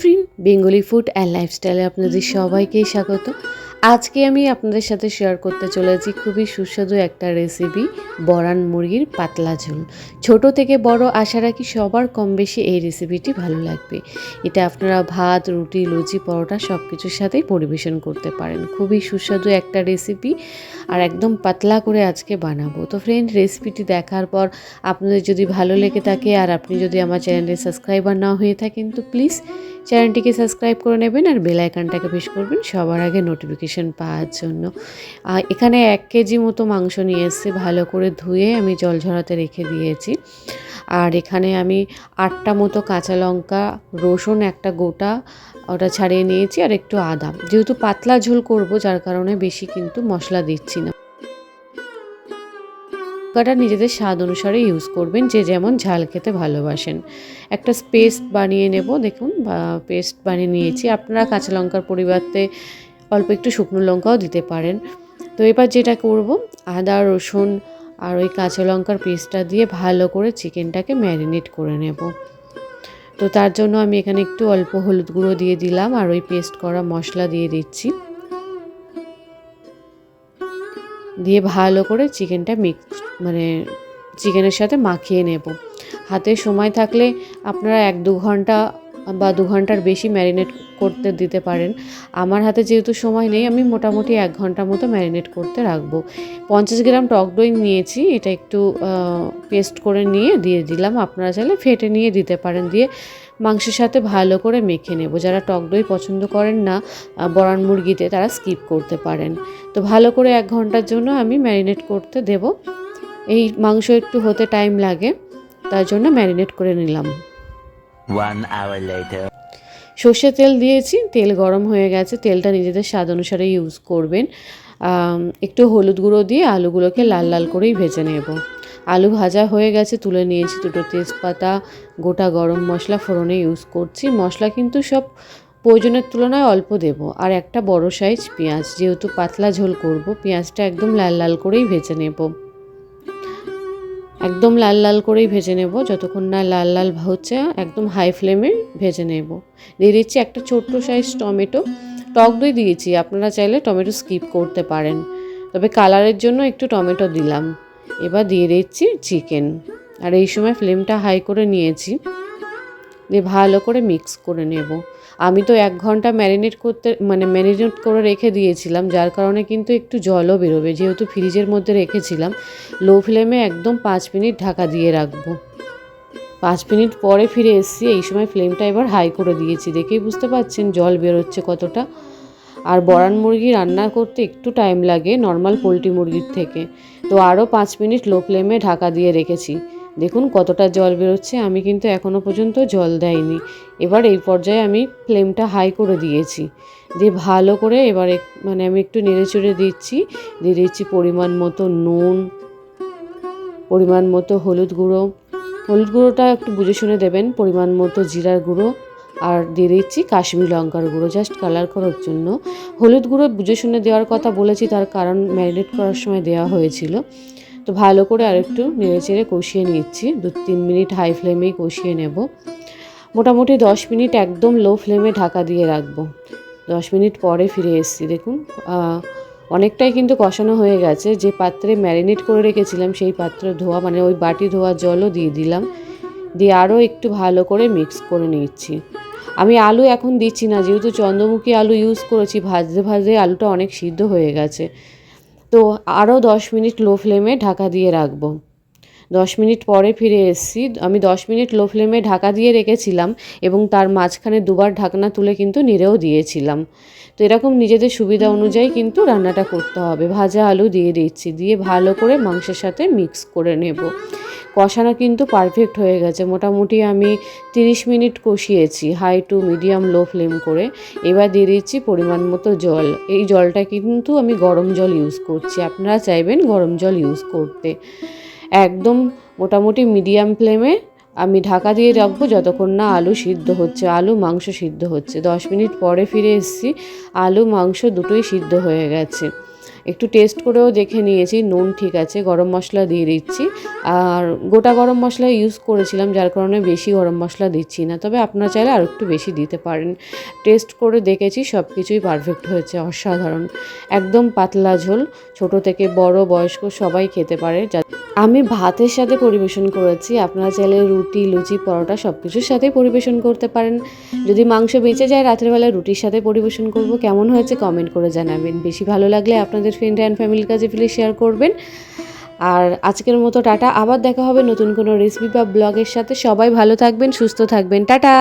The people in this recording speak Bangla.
ফ্রেন্ড, বেঙ্গলি ফুড অ্যান্ড লাইফস্টাইলে আপনাদের সবাইকেই স্বাগত। আজকে আমি আপনাদের সাথে শেয়ার করতে চলেছি খুবই সুস্বাদু একটা রেসিপি, বরান মুরগির পাতলা ঝোল। ছোট থেকে বড় আশা রাখি সবার কম বেশি এই রেসিপিটি ভালো লাগবে। এটা আপনারা ভাত, রুটি, লুচি, পরোটা সব কিছুর সাথেই পরিবেশন করতে পারেন। খুবই সুস্বাদু একটা রেসিপি আর একদম পাতলা করে আজকে বানাবো। তো ফ্রেন্ড, রেসিপিটি দেখার পর আপনাদের যদি ভালো লেগে থাকে আর আপনি যদি আমার চ্যানেলে সাবস্ক্রাইবার না হয়ে থাকেন, তো প্লিজ চ্যানেলটিকে সাবস্ক্রাইব করে নেবেন আর বেল আইকনটাকে প্রেস করবেন। সবার আগে নোটিফিকেশন পাওয়ার জন্য। আর এখানে এক কেজি মতো মাংস নিয়ে এসেছে। ভালো করে ধুয়ে আমি জল ঝরাতে রেখে দিয়েছি। আর এখানে আমি আটটা মতো কাঁচা লঙ্কা, রসুন একটা গোটা ওটা ছাড়িয়ে নিয়েছি। আর একটু আদা। যেহেতু পাতলা ঝোল করব, যার কারণে বেশি কিন্তু মশলা দিচ্ছি না। লঙ্কাটা নিজেদের স্বাদ অনুসারে ইউজ করবেন, যে যেমন ঝাল খেতে ভালোবাসেন। একটা পেস্ট বানিয়ে নেব, দেখুন পেস্ট বানিয়ে নিয়েছি। আপনারা কাঁচা লঙ্কার পরিবর্তে অল্প একটু শুকনো লঙ্কাও দিতে পারেন। তো এবার যেটা করব, আদা, রসুন আর ওই কাঁচা লঙ্কার পেস্টটা দিয়ে ভালো করে চিকেনটাকে ম্যারিনেট করে নেব। তো তার জন্য আমি এখানে একটু অল্প হলুদ গুঁড়ো দিয়ে দিলাম আর ওই পেস্ট করা মশলা দিয়ে দিচ্ছি। দিয়ে ভালো করে চিকেনটা মিক্স মানে চিকেনের সাথে মাখিয়ে নেব। হাতে সময় থাকলে আপনারা এক দু ঘণ্টা বা দু ঘণ্টার বেশি ম্যারিনেট করতে দিতে পারেন। আমার হাতে যেহেতু সময় নেই, আমি মোটামুটি এক ঘণ্টা মতো ম্যারিনেট করতে রাখব। পঞ্চাশ গ্রাম টক দই নিয়েছি, এটা একটু পেস্ট করে নিয়ে দিয়ে দিলাম। আপনারা চাইলে ফেটে নিয়ে দিতে পারেন দিয়ে মাংসের সাথে ভালো করে মেখে নেব। যারা টক দই পছন্দ করেন না বরান মুরগিতে তারা স্কিপ করতে পারেন। তো ভালো করে এক ঘণ্টার জন্য আমি ম্যারিনেট করতে দেব। এই মাংস একটু হতে টাইম লাগে, তার জন্য ম্যারিনেট করে নিলাম। One hour later. সর্ষে তেল দিয়েছি, তেল গরম হয়ে গেছে, তেলটা নিজেদের স্বাদ অনুসারে ইউজ করবেন। একটু হলুদ গুঁড়ো দিয়ে আলুগুলোকে লাল লাল করেই ভেজে নেব। আলু ভাজা হয়ে গেছে, তুলে নিয়েছি দুটো তেজপাতা, গোটা গরম মশলা ফোড়নে ইউজ করছি। মশলা কিন্তু সব প্রয়োজনের তুলনায় অল্প দেব, আর একটা বড় সাইজ পেঁয়াজ, যেহেতু পাতলা ঝোল করব, পেঁয়াজটা একদম লাল লাল করেই ভেজে নেব। একদম লাল লাল করেই ভেজে নেব। যতক্ষণ না লাল লাল হচ্ছে, একদম হাই ফ্লেমে ভেজে নেব। দিয়ে দিচ্ছি একটা ছোট্ট সাইজ টমেটো। টক দই দিয়েছি, আপনারা চাইলে টমেটো স্কিপ করতে পারেন। তবে কালারের জন্য একটু টমেটো দিলাম। এবার দিয়ে দিচ্ছি চিকেন আর এই সময় ফ্লেমটা হাই করে নিয়েছি। দিয়ে ভালো করে মিক্স করে নেব। আমি তো এক ঘণ্টা ম্যারিনেট করতে মানে ম্যারিনেট করে রেখে দিয়েছিলাম, যার কারণে কিন্তু একটু জলও বেরোবে। যেহেতু ফ্রিজের মধ্যে রেখেছিলাম লো ফ্লেমে একদম পাঁচ মিনিট ঢাকা দিয়ে রাখব। পাঁচ মিনিট পরে ফিরে এসেছি, এই সময় ফ্লেমটা এবার হাই করে দিয়েছি। দেখেই বুঝতে পারছেন জল বেরোচ্ছে কতটা। আর বরান মুরগি রান্না করতে একটু টাইম লাগে নর্মাল পোলট্রি মুরগির থেকে। তো আরও পাঁচ মিনিট লো ফ্লেমে ঢাকা দিয়ে রেখেছি। দেখুন কতটা জল বেরোচ্ছে, আমি কিন্তু এখনও পর্যন্ত জল দেয়নি এবার এই পর্যায়ে আমি ফ্লেমটা হাই করে দিয়েছি। দিয়ে ভালো করে এবারে মানে আমি একটু নেড়ে চড়ে দিচ্ছি, দিয়ে দিচ্ছি পরিমাণ মতো নুন, পরিমাণ মতো হলুদ গুঁড়ো। হলুদ গুঁড়োটা একটু বুঝে শুনে দেবেন, পরিমাণ মতো জিরার গুঁড়ো আর দিয়ে দিচ্ছি কাশ্মীর লঙ্কার গুঁড়ো জাস্ট কালার করার জন্য। হলুদ গুঁড়ো বুঝে শুনে দেওয়ার কথা বলেছি, তার কারণ ম্যারিনেট করার সময় দেওয়া হয়েছিল। তো ভালো করে আরেকটু নেড়ে চেড়ে কষিয়ে নিচ্ছি। দু তিন মিনিট হাই ফ্লেমেই কষিয়ে নেব। মোটামুটি দশ মিনিট একদম লো ফ্লেমে ঢাকা দিয়ে রাখব। দশ মিনিট পরে ফিরে এসেছি, দেখুন। অনেকটাই কিন্তু কষানো হয়ে গেছে। যে পাত্রে ম্যারিনেট করে রেখেছিলাম, সেই পাত্র ধোয়া মানে ওই বাটি ধোয়া জলও দিয়ে দিলাম। দিয়ে আরও একটু ভালো করে মিক্স করে নিচ্ছি। আমি আলু এখন দিচ্ছি না, যেহেতু চন্দ্রমুখী আলু ইউজ করেছি, ভাজতে ভাজতে আলুটা অনেক সিদ্ধ হয়ে গেছে। তো আরও দশ মিনিট লো ফ্লেমে ঢাকা দিয়ে রাখব। দশ মিনিট পরে ফিরে এসেছি। আমি দশ মিনিট লো ফ্লেমে ঢাকা দিয়ে রেখেছিলাম এবং তার মাঝখানে দুবার ঢাকনা তুলে কিন্তু নিরেও দিয়েছিলাম। তো এরকম নিজেদের সুবিধা অনুযায়ী কিন্তু রান্নাটা করতে হবে। ভাজা আলু দিয়ে দিচ্ছি। দিয়ে ভালো করে মাংসের সাথে মিক্স করে নেব। কষানো কিন্তু পারফেক্ট হয়ে গেছে। মোটামুটি আমি তিরিশ minute কষিয়েছি high to medium low flame করে। এবার দিয়ে দিচ্ছি পরিমাণ মতো জল। এই জলটা কিন্তু আমি গরম জল ইউজ করছি। আপনারা চাইবেন গরম জল ইউজ করতে। একদম মোটামুটি মিডিয়াম ফ্লেমে আমি ঢাকা দিয়ে রাখব যতক্ষণ না আলু সিদ্ধ হচ্ছে, আলু, মাংস সিদ্ধ হচ্ছে। দশ মিনিট পরে ফিরে এসেছি, আলু, মাংস দুটোই সিদ্ধ হয়ে গেছে। একটু টেস্ট করেও দেখে নিয়েছি, নুন ঠিক আছে, গরম মশলা দিয়ে দিচ্ছি। আর গোটা গরম মশলা ইউজ করেছিলাম, যার কারণে বেশি গরম মশলা দিচ্ছি না। তবে আপনারা চাইলে আর একটু বেশি দিতে পারেন। টেস্ট করে দেখেছি সব কিছুই পারফেক্ট হয়েছে, অসাধারণ। একদম পাতলা ঝোল, ছোট থেকে বড় বয়স্ক সবাই খেতে পারে। আমি ভাতের সাথে পরিবেশন করেছি। আপনারা চাইলে রুটি, লুচি, পরোটা সব কিছুর সাথে পরিবেশন করতে পারেন। যদি মাংস বেঁচে যায়, রাতের বেলা রুটির সাথে পরিবেশন করব। কেমন হয়েছে কমেন্ট করে জানাবেন। বেশি ভালো লাগলে আপনাদের ফ্রেন্ড অ্যান্ড ফ্যামিলির কাছে প্লিজ শেয়ার করবেন। আর আজকের মতো টাটা। আবার দেখা হবে নতুন কোনো রেসিপি বা ব্লগের সাথে। সবাই ভালো থাকবেন, সুস্থ থাকবেন। টাটা!